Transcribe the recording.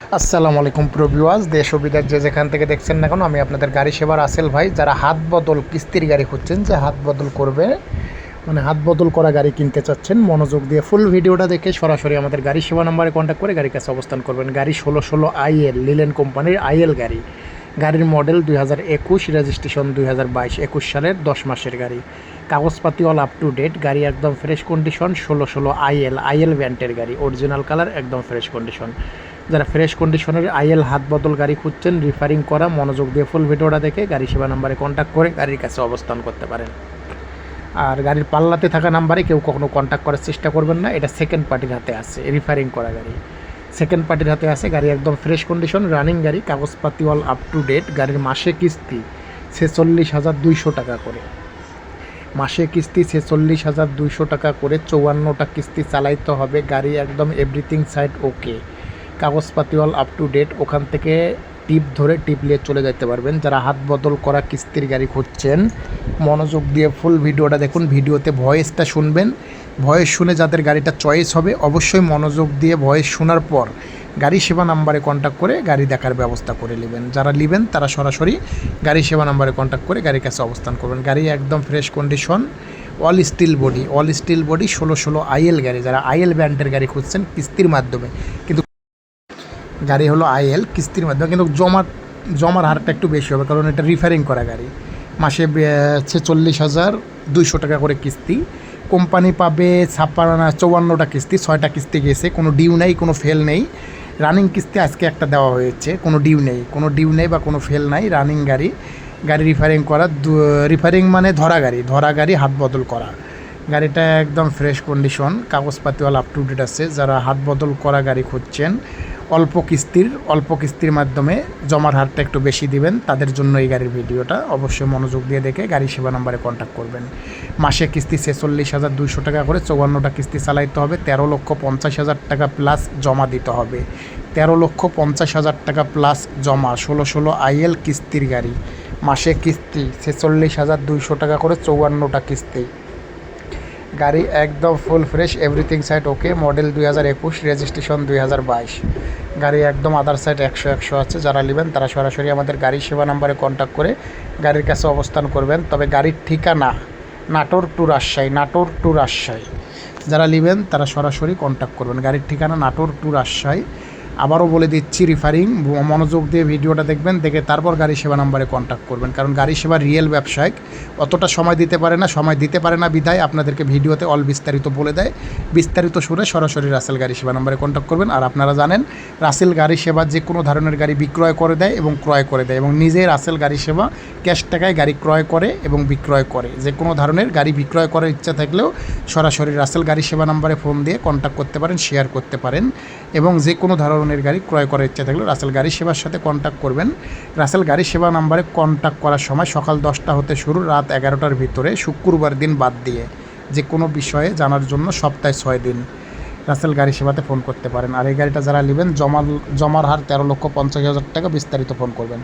আসসালামু আলাইকুম প্রবিওয়াজ দেশ বিদেশ যে যেখান থেকে দেখছেন না কেন, আমি আপনাদের গাড়ি সেবার আসেল ভাই, যারা হাত বদল কিস্তির গাড়ি খুঁজছেন, যে হাত বদল করবে মানে হাত বদল করা গাড়ি কিনতে চাচ্ছেন, মনোযোগ দিয়ে ফুল ভিডিওটা দেখে সরাসরি আমাদের গাড়ি সেবা নাম্বারে কন্ট্যাক্ট করে গাড়ির কাছে অবস্থান করবেন। গাড়ি ষোলো ষোলো আইএল লিলেন কোম্পানির আইএল গাড়ি। গাড়ির মডেল দুই হাজার একুশ রেজিস্ট্রেশন দুই হাজার বাইশ, একুশ সালের দশ মাসের গাড়ি। কাগজপাতি অল আপ টু ডেট গাড়ি একদম ফ্রেশ কন্ডিশন ষোলো ষোলো আইএল আইএল ব্যান্ডের গাড়ি অরিজিনাল কালার একদম ফ্রেশ কন্ডিশন যারা ফ্রেশ কন্ডিশনের আইএল হাত বদল গাড়ি খুঁজছেন রিফারিং করা, মনোযোগ দিয়ে ফুল ভিডিওটা দেখে গাড়ি সেবা নাম্বারে কন্ট্যাক্ট করে গাড়ির কাছে অবস্থান করতে পারেন। আর গাড়ির পাল্লাতে থাকা নাম্বারে কেউ কখনো কন্ট্যাক্ট করার চেষ্টা করবেন না, এটা সেকেন্ড পার্টির হাতে আছে রিফারিং করা গাড়ি। সেকেন্ড পার্টির হাতে আছে গাড়ি একদম ফ্রেশ কন্ডিশন রানিং গাড়ি, কাগজপাতি অল আপ টু ডেট গাড়ির মাসে কিস্তি ছেচল্লিশ হাজার দুইশো টাকা করে। মাসে কিস্তি ছেচল্লিশ হাজার দুইশো টাকা করে, চৌয়ান্নটা কিস্তি চালাইতে হবে, গাড়ি একদম এভরিথিং সাইড ওকে কাগজপাতি অল আপ টু ডেট ওখান থেকে টিপ ধরে টিপ নিয়ে চলে যেতে পারবেন। যারা হাত বদল করা কিস্তির গাড়ি খুঁজছেন, মনোযোগ দিয়ে ফুল ভিডিওটা দেখুন। ভিডিওতে ভয়েসটা শুনবেন। ভয়েস শুনে যাদের গাড়িটা চয়েস হবে, অবশ্যই মনোযোগ দিয়ে ভয়েস শোনার পর গাড়ি সেবা নাম্বারে কন্ট্যাক্ট করে গাড়ি দেখার ব্যবস্থা করে নেবেন। যারা নেবেন, তারা সরাসরি গাড়ি সেবা নাম্বারে কন্ট্যাক্ট করে গাড়ির কাছে অবস্থান করবেন। গাড়ি একদম fresh condition all steel body all steel body ষোলো ষোলো আইএল গাড়ি। যারা আইএল ব্র্যান্ডের গাড়ি খুঁজছেন, কিস্তির মাধ্যমে। কিন্তু গাড়ি হলো আইএল, কিস্তির মাধ্যমে, কিন্তু জমা জমার হারটা একটু বেশি হবে, কারণ এটা রিফারিং করা গাড়ি। মাসে ছেচল্লিশ হাজার দুইশো টাকা করে কিস্তি। কোম্পানি পাবে ছাপ্পান্ন, চৌয়ান্নটা কিস্তি, ছয়টা কিস্তি গেছে, কোনো ডিউ নেই, কোনো ফেল নেই। রানিং কিস্তি আজকে একটা দেওয়া হয়েছে, কোনো ডিউ নেই, কোনো ডিউ নেই বা কোনো ফেল নাই রানিং গাড়ি। গাড়ি রিফারিং করা রিফারিং মানে ধরা গাড়ি ধরা গাড়ি, হাত বদল করা। গাড়িটা একদম ফ্রেশ কন্ডিশন কাগজপাতিওয়ালা আপ টু ডেট আছে, যারা হাত বদল করা গাড়ি খুঁজছেন অল্প কিস্তির অল্প কিস্তির মাধ্যমে জমার হারটা একটু বেশি দিবেন। তাদের জন্য এই গাড়ির ভিডিওটা অবশ্যই মনোযোগ দিয়ে দেখে গাড়ি সেবা নাম্বারে কন্ট্যাক্ট করবেন। মাসে কিস্তি ছেচল্লিশ হাজার দুইশো টাকা করে চৌয়ান্নটা কিস্তি চালাইতে হবে। তেরো লক্ষ পঞ্চাশ হাজার টাকা প্লাস জমা দিতে হবে। তেরো লক্ষ পঞ্চাশ হাজার টাকা প্লাস জমা, ষোলো ষোলো আইএল কিস্তির গাড়ি। মাসে কিস্তি ছেচল্লিশ হাজার দুইশো টাকা করে চৌয়ান্নটা কিস্তি। গাড়ি একদম full fresh everything side okay model দুই হাজার একুশ রেজিস্ট্রেশন দুই হাজার বাইশ। গাড়ি একদম আদার সাইড একশো একশো আছে, যারা নেবেন তারা সরাসরি আমাদের গাড়ি সেবা নাম্বারে কন্ট্যাক্ট করে গাড়ির কাছে অবস্থান করবেন। তবে গাড়ির ঠিকানা নাটোর টু রাজশাহী, নাটোর টু রাজশাহী। যারা নেবেন তারা সরাসরি কন্ট্যাক্ট করবেন। গাড়ির ঠিকানা নাটোর টু রাজশাহী আবারও বলে দিচ্ছি রিফারিং মনোযোগ দিয়ে ভিডিওটা দেখবেন, দেখে তারপর গাড়ি সেবা নাম্বারে কন্ট্যাক্ট করবেন। কারণ গাড়ি সেবা রিয়েল ব্যবসায়িক। অতটা সময় দিতে পারে না, সময় দিতে পারে না বিধায় আপনাদেরকে ভিডিওতে অল বিস্তারিত বলে দেয়। বিস্তারিত শুনে সরাসরি রাসেল গাড়ি সেবা নাম্বারে কন্ট্যাক্ট করবেন। আর আপনারা জানেন, রাসেল গাড়ি সেবা যে কোনো ধরনের গাড়ি বিক্রয় করে দেয় এবং ক্রয় করে দেয় এবং নিজে রাসেল গাড়ি সেবা ক্যাশ টাকায় গাড়ি ক্রয় করে এবং বিক্রয় করে। যে কোনো ধরনের গাড়ি বিক্রয় করার ইচ্ছা থাকলেও সরাসরি রাসেল গাড়ি সেবা নাম্বারে ফোন দিয়ে কন্ট্যাক্ট করতে পারেন শেয়ার করতে পারেন এবং যে কোনো ধরনের গাড়ি ক্রয় করার ইচ্ছা থাকলে রাসেল গাড়ি সেবার সাথে কন্ট্যাক্ট করবেন। রাসেল গাড়ি সেবা নাম্বারে কন্ট্যাক্ট করার সময় সকাল দশটা হতে শুরু, রাত এগারোটার ভিতরে শুক্রবার দিন বাদ দিয়ে যে কোনো বিষয়ে জানার জন্য সপ্তাহে ছয় দিন রাসেল গাড়ি সেবাতে ফোন করতে পারেন। আর এই গাড়িটা যারা নেবেন, জমাল জমার হার তেরো লক্ষ পঞ্চাশ হাজার টাকা বিস্তারিত ফোন করবেন।